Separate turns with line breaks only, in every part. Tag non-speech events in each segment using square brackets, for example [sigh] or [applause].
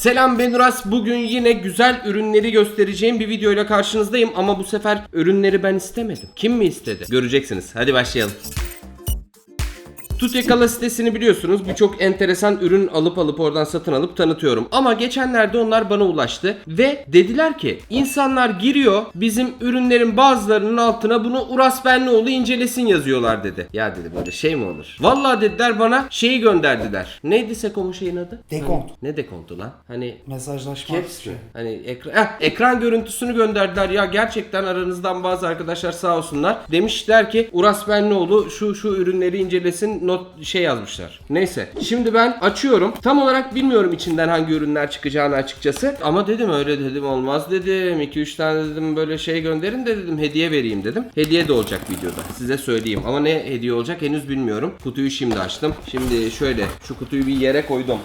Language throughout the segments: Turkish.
Selam ben Uras. Bugün yine güzel ürünleri göstereceğim bir videoyla karşınızdayım ama bu sefer ürünleri ben istemedim. Kim mi istedi? Göreceksiniz. Hadi başlayalım. Tutekala sitesini biliyorsunuz. Birçok enteresan ürün alıp alıp oradan satın alıp tanıtıyorum. Ama geçenlerde onlar bana ulaştı ve dediler ki insanlar giriyor bizim ürünlerin bazılarının altına bunu Uras Benlioğlu incelesin yazıyorlar dedi. Ya dedi böyle şey mi olur? Vallahi dediler bana şeyi gönderdiler. Neydi Seko'nun şeyin adı?
Dekont.
Hani ne dekontu lan? Hani
Mesajlaşma.
Caps mi? Hani ekran, Heh, ekran görüntüsünü gönderdiler ya gerçekten aranızdan bazı arkadaşlar sağ olsunlar. Demişler ki Uras Benlioğlu şu şu ürünleri incelesin not şey yazmışlar. Neyse şimdi ben açıyorum. Tam olarak bilmiyorum içinden hangi ürünler çıkacağını açıkçası. Ama dedim öyle dedim olmaz dedim. 2-3 tane dedim böyle şey gönderin de dedim hediye vereyim dedim. Hediye de olacak videoda size söyleyeyim. Ama ne hediye olacak henüz bilmiyorum. Kutuyu şimdi açtım. Şimdi şöyle şu kutuyu bir yere koydum.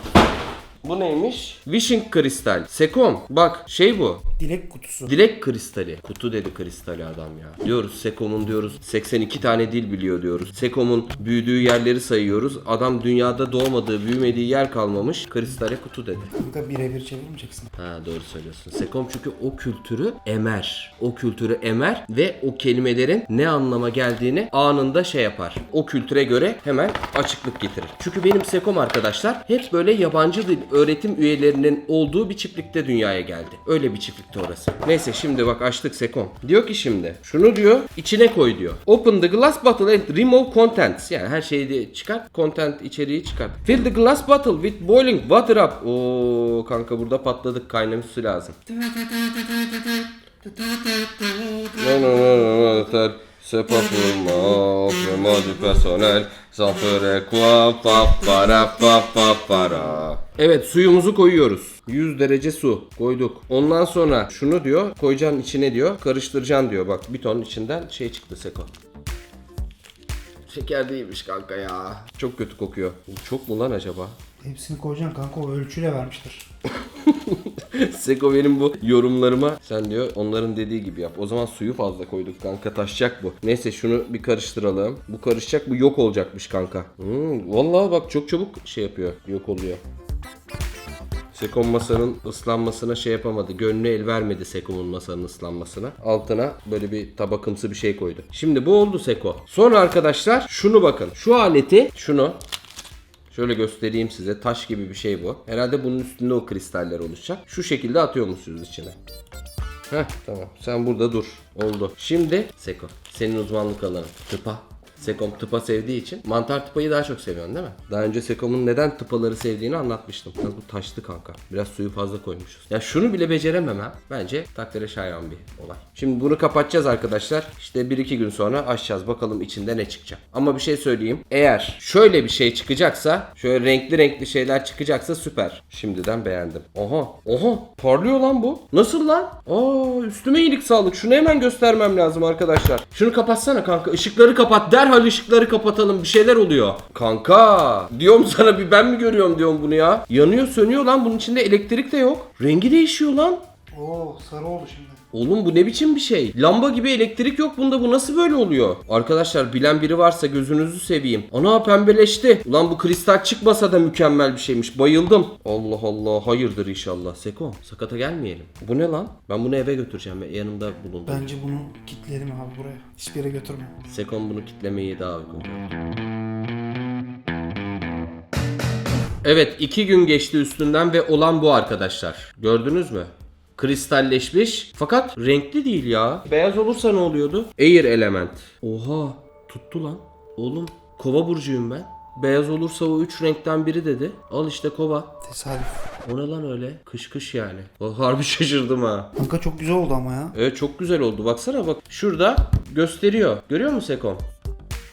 Bu neymiş? Wishing kristal. Sekom. Bak şey bu.
Dilek kutusu.
Dilek kristali. Kutu dedi kristali adam ya. Diyoruz Sekom'un diyoruz 82 tane dil biliyor diyoruz. Sekom'un büyüdüğü yerleri sayıyoruz. Adam dünyada doğmadığı, büyümediği yer kalmamış. Kristale kutu dedi.
Kanka birebir çevirmeyeceksin.
Ha doğru söylüyorsun. Sekom çünkü o kültürü emer. O kültürü emer ve o kelimelerin ne anlama geldiğini anında şey yapar. O kültüre göre hemen açıklık getirir. Çünkü benim Sekom arkadaşlar hep böyle yabancı dil öğretim üyelerinin olduğu bir çiftlikte dünyaya geldi. Öyle bir çiftlikte orası. Neyse şimdi bak açtık Sekom. Diyor ki şimdi şunu diyor içine koy diyor. Open the glass bottle and remove contents. Yani her şeyi de çıkart. Content içeriği çıkart. Fill the glass bottle with boiling water up. Oo kanka burada patladık. Kaynamış su lazım. C'est pas pour moi, vraiment du personnel, ça ferait quoi, pa para pa pa para. Evet suyumuzu koyuyoruz. 100 derece su koyduk. Ondan sonra şunu diyor koyacaksın içine diyor karıştıracaksın diyor. Bak bir ton içinden şey çıktı Seko. Şeker değilmiş kanka ya. Çok kötü kokuyor. Çok mu lan acaba?
Hepsini koyacaksın kanka o ölçüyle vermişler. [laughs]
Seko benim bu yorumlarıma sen diyor onların dediği gibi yap. O zaman suyu fazla koyduk kanka taşacak bu. Neyse şunu bir karıştıralım. Bu karışacak bu yok olacakmış kanka. Hmm, vallahi bak çok çabuk şey yapıyor. Yok oluyor. Sekom masanın ıslanmasına şey yapamadı. Gönlü el vermedi Sekom'un masanın ıslanmasına. Altına böyle bir tabakımsı bir şey koydu. Şimdi bu oldu Seko. Sonra arkadaşlar şunu bakın. Şu aleti şunu Şöyle göstereyim size. Taş gibi bir şey bu. Herhalde bunun üstünde o kristaller oluşacak. Şu şekilde atıyormuşsunuz içine. Heh tamam. Sen burada dur. Oldu. Şimdi Seko. Senin uzmanlık alanın. Tıpa. Sekom tıpa sevdiği için. Mantar tıpayı daha çok seviyorsun değil mi? Daha önce Sekom'un neden tıpaları sevdiğini anlatmıştım. Biraz bu taşlı kanka. Biraz suyu fazla koymuşuz. Ya şunu bile beceremem ha. Bence takdire şayan bir olay. Şimdi bunu kapatacağız arkadaşlar. İşte 1-2 gün sonra açacağız. Bakalım içinde ne çıkacak. Ama bir şey söyleyeyim. Eğer şöyle bir şey çıkacaksa, şöyle renkli renkli şeyler çıkacaksa süper. Şimdiden beğendim. Oha, oha. Parlıyor lan bu. Nasıl lan? Aa, üstüme iyilik sağlık. Şunu hemen göstermem lazım arkadaşlar. Şunu kapatsana kanka. Işıkları kapat. Derhal ışıkları kapatalım. Bir şeyler oluyor. Kanka. Diyorum sana bir ben mi görüyorum diyorum bunu ya. Yanıyor sönüyor lan. Bunun içinde elektrik de yok. Rengi değişiyor lan.
Oo sarı oldu şimdi.
Oğlum bu ne biçim bir şey? Lamba gibi elektrik yok bunda bu nasıl böyle oluyor? Arkadaşlar bilen biri varsa gözünüzü seveyim. Ana pembeleşti. Ulan bu kristal çıkmasa da mükemmel bir şeymiş. Bayıldım. Allah Allah hayırdır inşallah. Seko sakata gelmeyelim. Bu ne lan? Ben bunu eve götüreceğim yanımda bulundur.
Bence bunu kitleyelim abi buraya. Hiçbir yere götürme.
Sekon bunu kitlemeyi daha uygun gördü. Evet iki gün geçti üstünden ve olan bu arkadaşlar. Gördünüz mü? Kristalleşmiş fakat renkli değil ya. Beyaz olursa ne oluyordu? Air element. Oha tuttu lan. Oğlum kova burcuyum ben. Beyaz olursa o üç renkten biri dedi. Al işte kova.
Tesadüf.
O ne lan öyle? Kış kış yani. Bak harbi [laughs] şaşırdım ha.
Kanka çok güzel oldu ama ya.
Evet çok güzel oldu. Baksana bak. Şurada gösteriyor. Görüyor musun Sekon?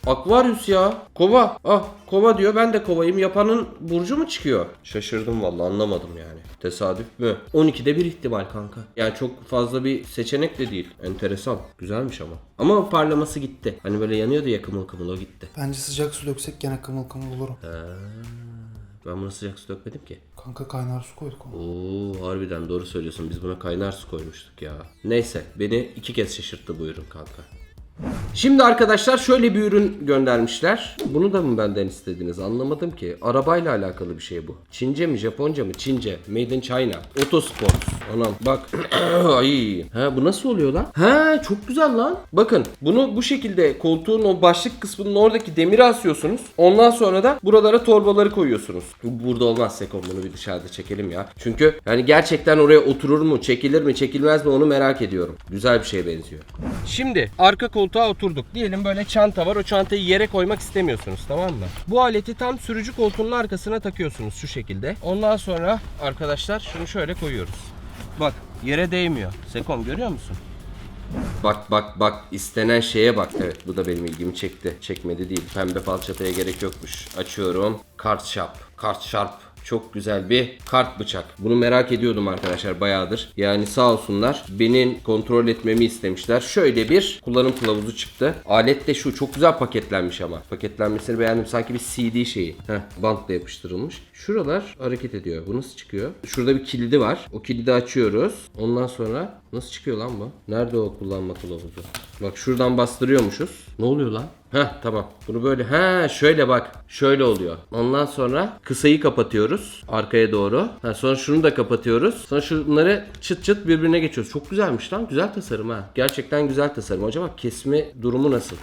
Aquarius ya. Kova. Ah kova diyor. Ben de kovayım. Yapanın burcu mu çıkıyor? Şaşırdım vallahi anlamadım yani. Tesadüf mü? 12'de bir ihtimal kanka. Yani çok fazla bir seçenek de değil. Enteresan. Güzelmiş ama. Ama parlaması gitti. Hani böyle yanıyordu ya kımıl kımıl o gitti.
Bence sıcak su döksek gene kımıl kımıl olurum.
Ben buna sıcak su dökmedim ki.
Kanka kaynar su koyduk ona.
Oo harbiden doğru söylüyorsun. Biz buna kaynar su koymuştuk ya. Neyse beni iki kez şaşırttı bu ürün kanka. Şimdi arkadaşlar şöyle bir ürün göndermişler. Bunu da mı benden istediniz anlamadım ki. Arabayla alakalı bir şey bu. Çince mi Japonca mı? Çince. Made in China. Otosport. Anam bak. [clears throat] Ay. Ha bu nasıl oluyor lan? Ha çok güzel lan. Bakın bunu bu şekilde koltuğun o başlık kısmının oradaki demiri asıyorsunuz. Ondan sonra da buralara torbaları koyuyorsunuz. Bu burada olmaz Seko bunu bir dışarıda çekelim ya. Çünkü yani gerçekten oraya oturur mu, çekilir mi, çekilmez mi onu merak ediyorum. Güzel bir şeye benziyor. Şimdi arka koltuğa oturduk. Diyelim böyle çanta var. O çantayı yere koymak istemiyorsunuz tamam mı? Bu aleti tam sürücü koltuğunun arkasına takıyorsunuz şu şekilde. Ondan sonra arkadaşlar şunu şöyle koyuyoruz. Bak yere değmiyor. Sekom görüyor musun? Bak bak bak istenen şeye bak. Evet bu da benim ilgimi çekti. Çekmedi değil. Pembe falçataya gerek yokmuş. Açıyorum. Kart şap. Kart şarp. Çok güzel bir kart bıçak. Bunu merak ediyordum arkadaşlar bayağıdır. Yani sağ olsunlar benim kontrol etmemi istemişler. Şöyle bir kullanım kılavuzu çıktı. Alet de şu çok güzel paketlenmiş ama. Paketlenmesini beğendim. Sanki bir CD şeyi. Heh, bantla yapıştırılmış. Şuralar hareket ediyor. Bu nasıl çıkıyor? Şurada bir kilidi var. O kilidi açıyoruz. Ondan sonra nasıl çıkıyor lan bu? Nerede o kullanma kılavuzu? Bak şuradan bastırıyormuşuz. Ne oluyor lan? Heh tamam. Bunu böyle ha şöyle bak. Şöyle oluyor. Ondan sonra kısayı kapatıyoruz arkaya doğru. Ha, sonra şunu da kapatıyoruz. Sonra şunları çıt çıt birbirine geçiyoruz. Çok güzelmiş lan. Güzel tasarım ha. Gerçekten güzel tasarım. Acaba kesme durumu nasıl?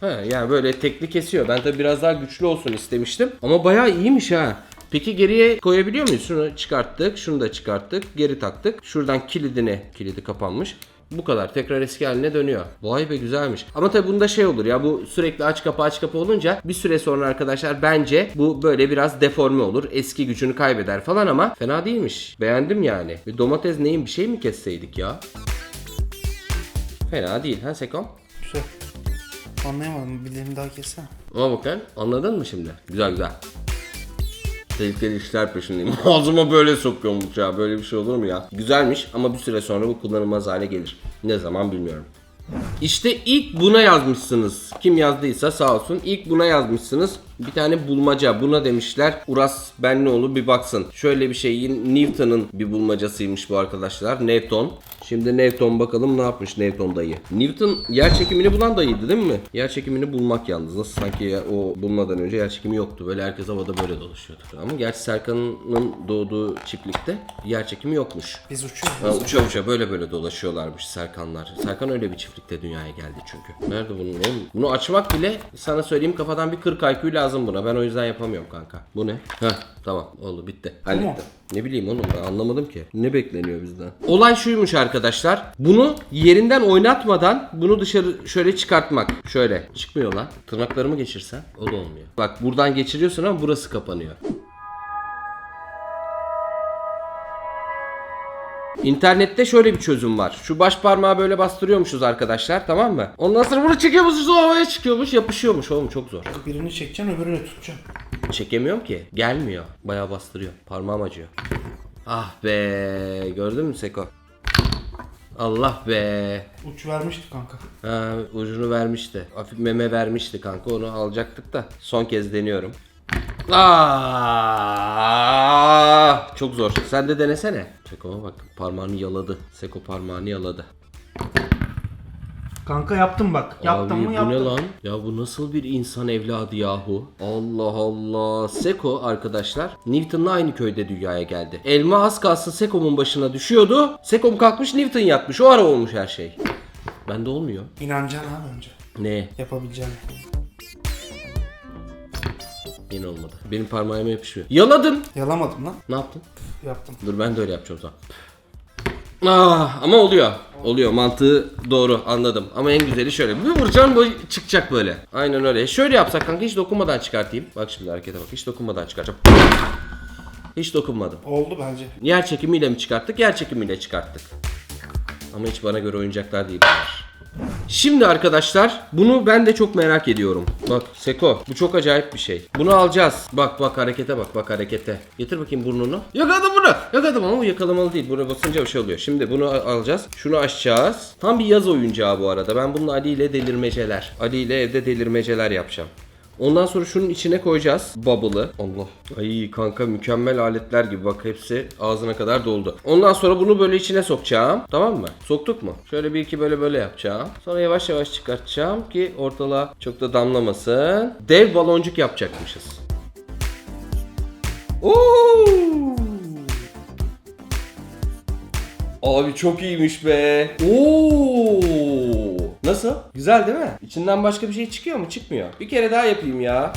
Ha, yani böyle tekli kesiyor. Ben tabii biraz daha güçlü olsun istemiştim. Ama bayağı iyiymiş ha. Peki geriye koyabiliyor muyuz? Şunu çıkarttık, şunu da çıkarttık, geri taktık. Şuradan kilidini, kilidi kapanmış. Bu kadar. Tekrar eski haline dönüyor. Vay be güzelmiş. Ama tabii bunda şey olur ya bu sürekli aç kapı aç kapı olunca bir süre sonra arkadaşlar bence bu böyle biraz deforme olur. Eski gücünü kaybeder falan ama fena değilmiş. Beğendim yani. Bir domates neyin bir şey mi kesseydik ya? Fena değil ha Sekom?
Güzel. Anlayamadım. Bir dilim daha kessene.
Ama bakın anladın mı şimdi? Güzel güzel. Tehlikeli işler peşindeyim. [laughs] Ağzıma böyle sokuyorum bıçağı. Böyle bir şey olur mu ya? Güzelmiş ama bir süre sonra bu kullanılmaz hale gelir. Ne zaman bilmiyorum. İşte ilk buna yazmışsınız. Kim yazdıysa sağ olsun. İlk buna yazmışsınız. Bir tane bulmaca. Buna demişler. Uras Benlioğlu bir baksın. Şöyle bir şeyin Newton'un bir bulmacasıymış bu arkadaşlar. Newton. Şimdi Newton bakalım ne yapmış Newton dayı. Newton yer çekimini bulan dayıydı değil mi? Yer çekimini bulmak yalnız. Nasıl sanki ya- o bulmadan önce yer çekimi yoktu. Böyle herkes havada böyle dolaşıyordu. Ama gerçi Serkan'ın doğduğu çiftlikte yer çekimi yokmuş.
Biz uçuyoruz.
Ha, uça uça böyle böyle dolaşıyorlarmış Serkanlar. Serkan öyle bir çiftlikte dünyaya geldi çünkü. Nerede bunun oğlum? Bunu açmak bile sana söyleyeyim kafadan bir 40 IQ lazım buna. Ben o yüzden yapamıyorum kanka. Bu ne? Heh tamam oldu bitti. Hallettim. Ne bileyim oğlum ben anlamadım ki. Ne bekleniyor bizden? Olay şuymuş arkadaşlar. Bunu yerinden oynatmadan bunu dışarı şöyle çıkartmak. Şöyle. Çıkmıyor lan. Tırnaklarımı geçirsen o da olmuyor. Bak buradan geçiriyorsun ama burası kapanıyor. İnternette şöyle bir çözüm var. Şu baş parmağı böyle bastırıyormuşuz arkadaşlar tamam mı? Ondan sonra bunu çekiyormuşuz o havaya çıkıyormuş yapışıyormuş oğlum çok zor.
Birini çekeceksin öbürünü tutacaksın.
Çekemiyorum ki. Gelmiyor. Bayağı bastırıyor. Parmağım acıyor. Ah be. Gördün mü Seko? Allah be.
Uç vermişti kanka.
Ha, ucunu vermişti. Hafif meme vermişti kanka. Onu alacaktık da. Son kez deniyorum. Aa, çok zor. Sen de denesene. Seko'ma bak. Parmağını yaladı. Seko parmağını yaladı.
Kanka yaptım bak. Yaptım
Abi
mı
bu
yaptım.
ne lan? Ya bu nasıl bir insan evladı yahu? Allah Allah. Seko arkadaşlar Newton'la aynı köyde dünyaya geldi. Elma az kalsın Seko'mun başına düşüyordu. Sekom kalkmış Newton yatmış. O ara olmuş her şey. Bende olmuyor.
İnanacaksın abi önce.
Ne?
Yapabileceğine.
Yine olmadı. Benim parmağıma yapışıyor. Yaladın.
Yalamadım lan.
Ne yaptın?
Yaptım.
Dur ben de öyle yapacağım o zaman. Ah, ama oluyor. Oluyor. Mantığı doğru anladım. Ama en güzeli şöyle. Bir vuracağım bu çıkacak böyle. Aynen öyle. Şöyle yapsak kanka hiç dokunmadan çıkartayım. Bak şimdi harekete bak. Hiç dokunmadan çıkaracağım. Hiç dokunmadım.
Oldu bence.
Yer çekimiyle mi çıkarttık? Yer çekimiyle çıkarttık. Ama hiç bana göre oyuncaklar değil bunlar. Şimdi arkadaşlar bunu ben de çok merak ediyorum. Bak Seko bu çok acayip bir şey. Bunu alacağız. Bak bak harekete bak bak harekete. Getir bakayım burnunu. Yakaladım bunu. Yakaladım ama bu yakalamalı değil. Buraya basınca bir şey oluyor. Şimdi bunu al- alacağız. Şunu açacağız. Tam bir yaz oyuncağı bu arada. Ben bunun Ali ile delirmeceler. Ali ile evde delirmeceler yapacağım. Ondan sonra şunun içine koyacağız bubble'ı. Allah. Ay kanka mükemmel aletler gibi bak hepsi ağzına kadar doldu. Ondan sonra bunu böyle içine sokacağım. Tamam mı? Soktuk mu? Şöyle bir iki böyle böyle yapacağım. Sonra yavaş yavaş çıkartacağım ki ortalığa çok da damlamasın. Dev baloncuk yapacakmışız. Oo! Abi çok iyiymiş be. Oo! Nasıl? Güzel değil mi? İçinden başka bir şey çıkıyor mu? Çıkmıyor. Bir kere daha yapayım ya.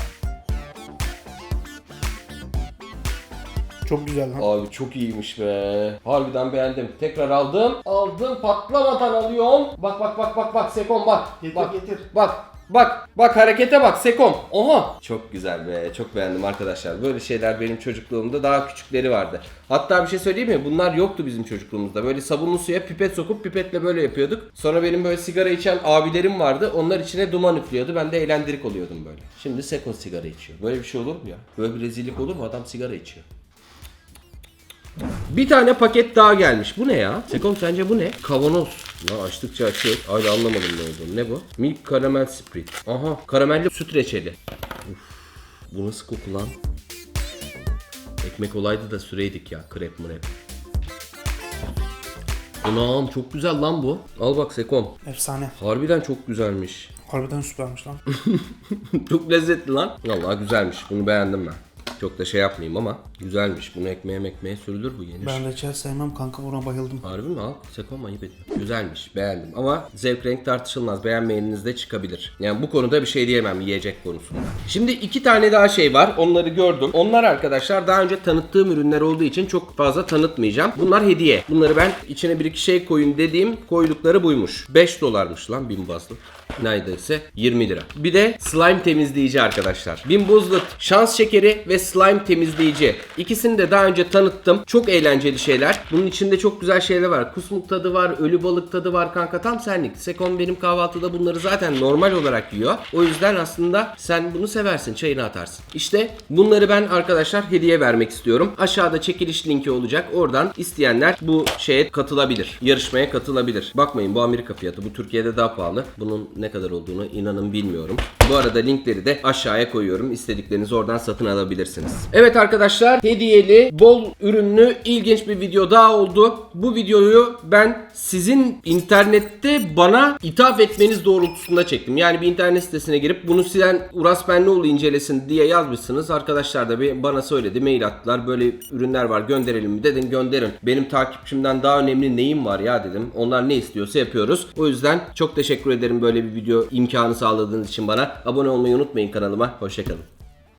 Çok güzel lan.
Abi çok iyiymiş be. Harbiden beğendim. Tekrar aldım. Aldım patlamadan alıyorum. Bak bak bak bak bak Sekon bak.
Getir,
bak
getir.
Bak bak bak harekete bak Sekon. Oha. Çok güzel be. Çok beğendim arkadaşlar. Böyle şeyler benim çocukluğumda daha küçükleri vardı. Hatta bir şey söyleyeyim mi? Bunlar yoktu bizim çocukluğumuzda. Böyle sabunlu suya pipet sokup pipetle böyle yapıyorduk. Sonra benim böyle sigara içen abilerim vardı. Onlar içine duman üflüyordu. Ben de eğlendirik oluyordum böyle. Şimdi Sekon sigara içiyor. Böyle bir şey olur mu ya? Böyle bir rezillik olur mu? Adam sigara içiyor. Bir tane paket daha gelmiş. Bu ne ya? Sekom sence bu ne? Kavanoz. Ya açtıkça açıyor. Hala anlamadım ne olduğunu. Ne bu? Milk karamel sprit. Aha karamelli süt reçeli. Uf, bu nasıl koku lan? Ekmek olaydı da süreydik ya. Krep mrep. Anam çok güzel lan bu. Al bak Sekom.
Efsane.
Harbiden çok güzelmiş.
Harbiden süpermiş lan. [laughs]
çok lezzetli lan. Vallahi güzelmiş. Bunu beğendim ben. Çok da şey yapmayayım ama güzelmiş. Bunu ekmeğe ekmeğe sürülür bu yenir.
ben reçel sevmem kanka buna bayıldım.
Harbi mi al? Sekom ayıp ediyor. Güzelmiş beğendim ama zevk renk tartışılmaz. Beğenmeyeniniz de çıkabilir. Yani bu konuda bir şey diyemem yiyecek konusunda. Şimdi iki tane daha şey var. Onları gördüm. Onlar arkadaşlar daha önce tanıttığım ürünler olduğu için çok fazla tanıtmayacağım. Bunlar hediye. Bunları ben içine bir iki şey koyun dediğim koydukları buymuş. 5 dolarmış lan bin bazlı. Neredeyse 20 lira. Bir de slime temizleyici arkadaşlar. Bin buzlut şans şekeri ve slime temizleyici. İkisini de daha önce tanıttım. Çok eğlenceli şeyler. Bunun içinde çok güzel şeyler var. Kusmuk tadı var, ölü balık tadı var kanka tam senlik. Sekon benim kahvaltıda bunları zaten normal olarak yiyor. O yüzden aslında sen bunu seversin, çayını atarsın. İşte bunları ben arkadaşlar hediye vermek istiyorum. Aşağıda çekiliş linki olacak. Oradan isteyenler bu şeye katılabilir. Yarışmaya katılabilir. Bakmayın bu Amerika fiyatı. Bu Türkiye'de daha pahalı. Bunun ne kadar olduğunu inanın bilmiyorum. Bu arada linkleri de aşağıya koyuyorum. İstediklerinizi oradan satın alabilirsiniz. Evet arkadaşlar hediyeli, bol ürünlü, ilginç bir video daha oldu. Bu videoyu ben sizin internette bana ithaf etmeniz doğrultusunda çektim. Yani bir internet sitesine girip bunu sizden Uras Benlioğlu incelesin diye yazmışsınız. Arkadaşlar da bir bana söyledi, mail attılar. Böyle ürünler var gönderelim mi dedim gönderin. Benim takipçimden daha önemli neyim var ya dedim. Onlar ne istiyorsa yapıyoruz. O yüzden çok teşekkür ederim böyle bir video imkanı sağladığınız için bana. Abone olmayı unutmayın kanalıma. Hoşçakalın.